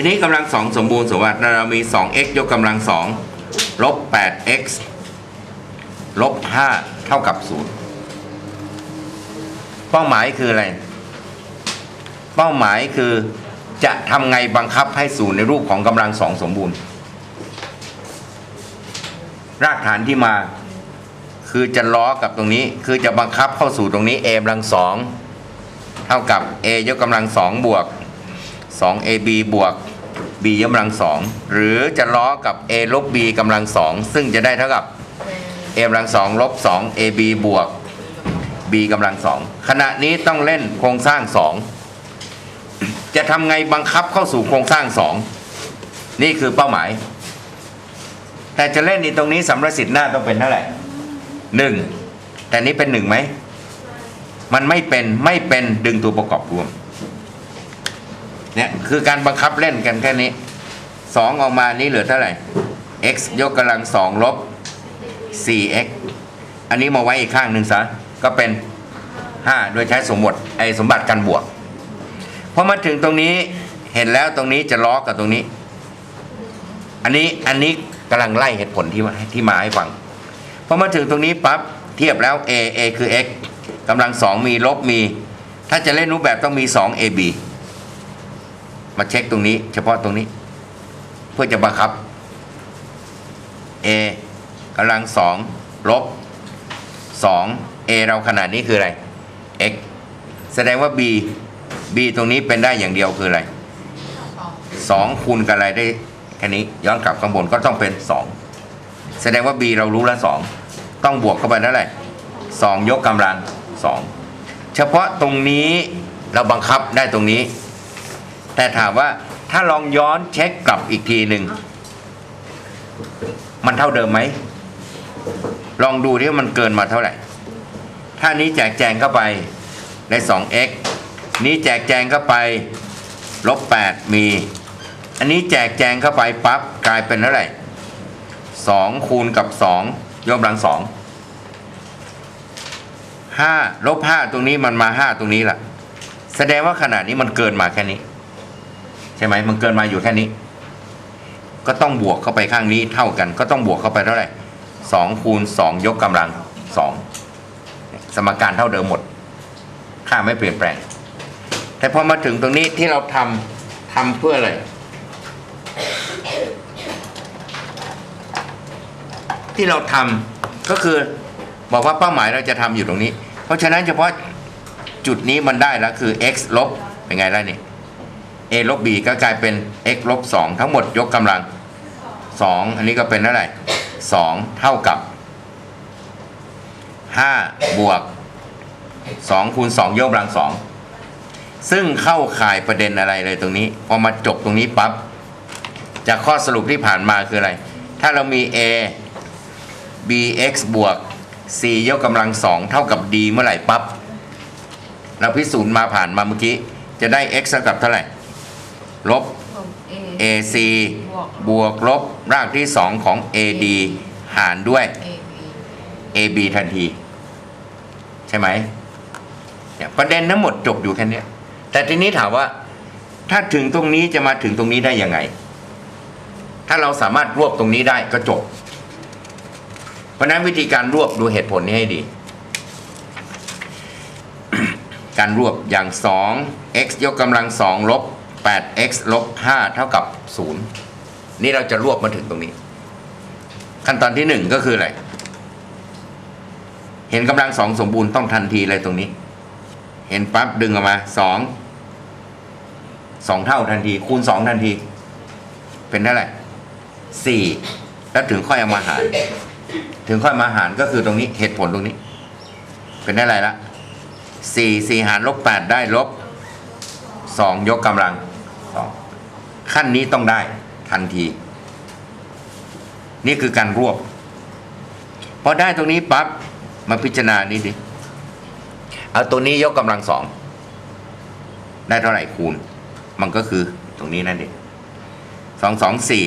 ทีนี้กำลังสองสมบูรณ์สมมติว่าเรามี 2x ยกกำลังสองลบ 8x ลบ 5 เท่ากับ 0 เป้าหมายคืออะไร เป้าหมายคือจะทำไงบังคับให้ศูนย์ในรูปของกำลังสองสมบูรณ์ รากฐานที่มาคือจะล้อกับตรงนี้ คือจะบังคับเข้าสู่ตรงนี้ a กำลังสองเท่ากับ a ยกกำลังสองบวก 2ab บวก b ยกกำลังสองหรือจะล้อกับ a ลบ b กำลังสองซึ่งจะได้เท่ากับ a กำลังสองลบ 2 ab บวก b กำลังสองขณะนี้ต้องเล่นโครงสร้างสองจะทำไงบังคับเข้าสู่โครงสร้างสองนี่คือเป้าหมาย แต่จะเล่นในตรงนี้สำรสิทธิ์หน้าต้องเป็นเท่าไหร่หนึ่งแต่นี้เป็นหนึ่งไหม มันไม่เป็นไม่เป็นดึงตัวประกอบรวม เนี่ยคือการบังคับเล่นกันแค่นี้สองออกมานี่เหลือเท่าไหร่ x ยกกำลังสองลบ 4x อันนี้มาไว้อีกข้างหนึ่งซะก็เป็น 5 โดยใช้สมบทไอสมบัติการบวกพอมาถึงตรงนี้เห็นแล้วตรงนี้จะล้อกับตรงนี้ อันนี้อันนี้กำลังไล่เหตุผลที่มาที่มาให้ฟังพอมาถึงตรงนี้ปั๊บเทียบแล้ว a a คือ x กำลังสองมีลบมี ถ้าจะเล่นรูปแบบต้องมี 2 ab มาเช็คตรงนี้ เฉพาะตรงนี้ เพื่อจะบังคับ a กำลังสองลบสอง a เราขนาดนี้คืออะไร x แสดงว่า b b ตรงนี้เป็นได้อย่างเดียวคืออะไรสองคูณกับอะไรได้แค่นี้ย้อนกลับข้างบนก็ต้องเป็นสองแสดงว่า b เรารู้แล้วสองต้องบวกเข้าไปเท่าไหร่สองยกกำลังสองเฉพาะตรงนี้เราบังคับได้ตรงนี้ แต่ถามว่าถ้าลองย้อนเช็คกลับอีกทีหนึ่งมันเท่าเดิมไหม ลองดูที่มันเกินมาเท่าไหร่ ถ้านี้แจกแจงเข้าไปได้ 2x นี้แจกแจงเข้าไปลบ 8 มี อันนี้แจกแจงเข้าไปปั๊บกลายเป็นเท่าไหร่ 2 คูณกับ 2 ยกกำลัง 2 5ลบ 5 ตรงนี้มันมา 5 ตรงนี้ล่ะ แสดงว่าขนาดนี้มันเกินมาแค่นี้ ใช่ไหมมันเกินมาอยู่แค่นี้ ก็ต้องบวกเข้าไปข้างนี้เท่ากัน ก็ต้องบวกเข้าไปเท่าไหร่สองคูณสองยกกำลังสองสมการเท่าเดิมหมด ค่าไม่เปลี่ยนแปลง แต่พอมาถึงตรงนี้ที่เราทำทำเพื่ออะไรที่เราทำก็คือบอกว่าเป้าหมายเราจะทำอยู่ตรงนี้ เพราะฉะนั้นเฉพาะจุดนี้มันได้แล้วคือ x ลบเป็นไงล่ะนี่ a ลบ b ก็กลายเป็น x ลบ2ทั้งหมดยกกำลัง 2 อันนี้ก็เป็นเท่าไหร่ 2 เท่ากับ 5 บวก 2 คูณ 2 ยกกำลัง 2 ซึ่งเข้าข่ายประเด็นอะไรเลยตรงนี้ พอมาจบตรงนี้ปั๊บจากข้อสรุปที่ผ่านมาคืออะไร ถ้าเรามี a bx บวก c ยกกำลัง 2 เท่ากับ d เมื่อไหร่ปั๊บเราพิสูจน์มาผ่านมาเมื่อกี้ จะได้ x เท่ากับเท่าไหร่ ลบเอ AC บวกบวกลบรากที่ 2 ของ AD หารด้วยเอบี AB ทันที ใช่ไหมเนี่ยประเด็นทั้งหมดจบอยู่แค่เนี้ยแต่ทีนี้ถามว่า ถ้าถึงตรงนี้จะมาถึงตรงนี้ได้ยังไง ถ้าเราสามารถรวบตรงนี้ได้ก็จบ เพราะฉะนั้นวิธีการรวบดูเหตุผลนี้ให้ดี การรวบอย่าง 2 x ยกกำลัง2ลบ 8x ลบ5เท่ากับ 0 นี่เราจะรวบมาถึงตรงนี้ ขั้นตอนที่ 1 ก็คืออะไร เห็นกำลังสองสมบูรณ์ต้องทันทีเลยตรงนี้ เห็นปั๊บดึงออกมา 2 2 เท่าทันที คูณ 2 ทันที เป็นเท่าไหร่4แล้วถึงค่อยเอามาหาร ถึงค่อยมาหารก็คือตรงนี้เหตุผลตรงนี้ เป็นได้ไรละสี่สี่หารลบแปดได้ลบสองยกกำลัง ขั้นนี้ต้องได้ทันที นี่คือการรวบพอได้ตรงนี้ปั๊บมาพิจารณานี้ดิเอาตัวนี้ยกกำลังสองได้เท่าไหร่คูณ มันก็คือตรงนี้นั่นเองสองสองสี่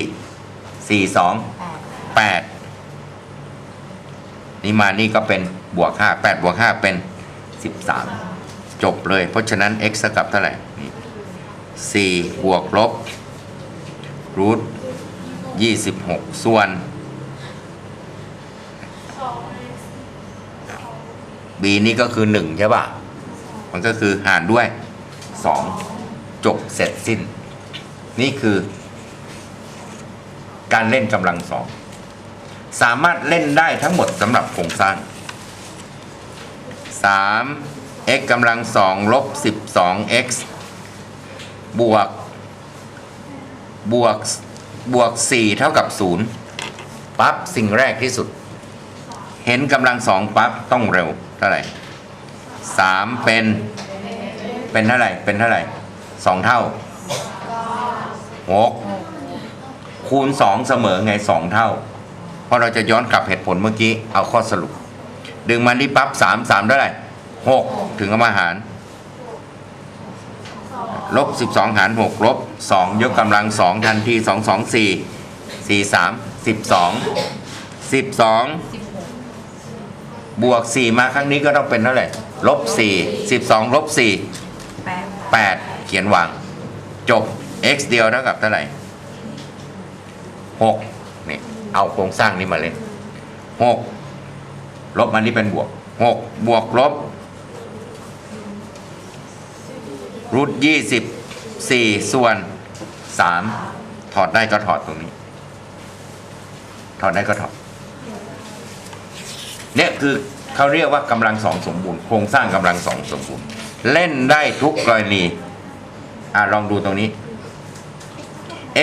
สี่สองแปดแปดนี่มานี่ก็เป็นบวกห้าแปดบวกห้าเป็นสิบสามจบเลย เพราะฉะนั้น x เท่ากับเท่าไหร่นี่สี่บวกลบ รูทยี่สิบหกส่วน b นี่ก็คือหนึ่งใช่ป่ะ มันก็คือหารด้วยสองจบเสร็จสิ้น นี่คือ การเล่นกำลังสองสามารถเล่นได้ทั้งหมดสำหรับโครงสร้าง 3 x กำลังสองลบ 12 x บวก บวกบวก 4 เท่ากับ 0 ปั๊บ สิ่งแรกที่สุด เห็นกำลังสองปั๊บ ต้องเร็ว เท่าไหร่ 3 เป็น เป็นเท่าไหร่ เป็นเท่าไหร่ 2 เท่า 6 คูณ 2 เสมอไง 2 เท่า เพราะเราจะย้อนกลับเหตุผลเมื่อกี้ เอาข้อสรุป ดึงมันที่ปั๊บสามสามเท่าไหร่หกถึงเอามาหาร ลบสิบสองหารหกลบสองยกกำลังสองทันทีสองสองสี่สี่สามสิบสองสิบสองบวกสี่มาครั้งนี้ก็ต้องเป็นเท่าไหร่ลบสี่สิบสองลบสี่แปดแปดเขียนวาง จบ x เดียวเท่ากับเท่าไหร่หกนี่ เอาโครงสร้างนี้มาเล่นหกลบมันนี่เป็นบวกหกบวกลบ รูทยี่สิบสี่ส่วนสามถอดได้ก็ถอดตรงนี้ ถอดได้ก็ถอด เนี่ยคือเขาเรียกว่ากำลังสองสมบูรณ์โครงสร้างกำลังสองสมบูรณ์ เล่นได้ทุกกรณีอะลองดูตรงนี้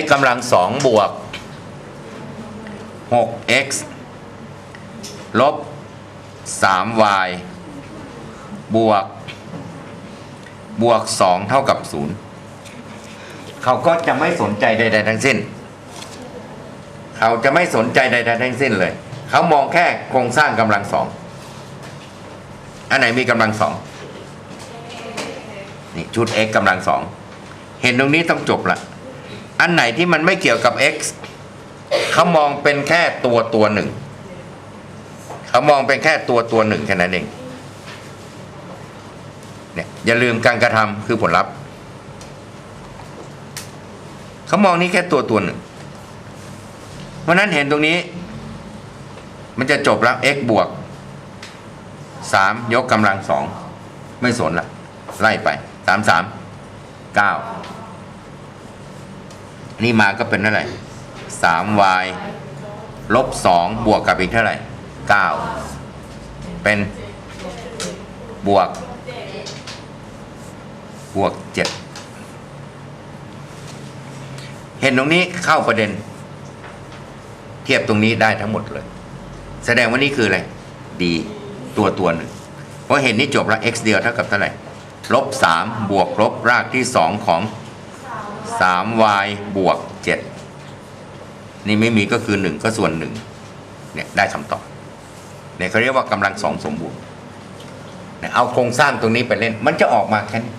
x กำลังสองบวก 6x ลบ 3y บวก บวก2เท่ากับ0เขาก็จะไม่สนใจใด ๆ ทั้งสิ้น เขาจะไม่สนใจใด ๆ ทั้งสิ้นเลย เขามองแค่โครงสร้างกำลังสอง อันไหนมีกำลังสองนี่ชุด x กำลังสองเห็นตรงนี้ต้องจบละ อันไหนที่มันไม่เกี่ยวกับ x เขามองเป็นแค่ตัวตัวหนึ่ง เขามองเป็นแค่ตัวตัวหนึ่งแค่นั้นเอง เนี่ยอย่าลืมการกระทำคือผลลัพธ์เขามองนี้แค่ตัวตัวหนึ่งเพราะนั้นเห็นตรงนี้ มันจะจบแล้ว x บวกสามยกกำลังสองไม่สนละไล่ไปสามสามเก้านี่มาก็เป็นเท่าไหร่สาม y ลบสองบวกกับอีกเท่าไหร่เก้าเป็นบวก บวกเจ็ดเห็นตรงนี้เข้าประเด็น เทียบตรงนี้ได้ทั้งหมดเลย แสดงว่านี่คืออะไรดีตัวตัวหนึ่งเพราะเห็นนี่จบแล้ว x เดียวเท่ากับเท่าไหร่ลบสามบวกลบรากที่สองของสาม y บวกเจ็ดนี่ไม่มีก็คือหนึ่งก็ส่วนหนึ่งเนี่ยได้คำตอบเนี่ยเขาเรียกว่ากำลังสองสมบูรณ์เนี่ยเอาโครงสร้างตรงนี้ไปเล่น มันจะออกมาแค่นี้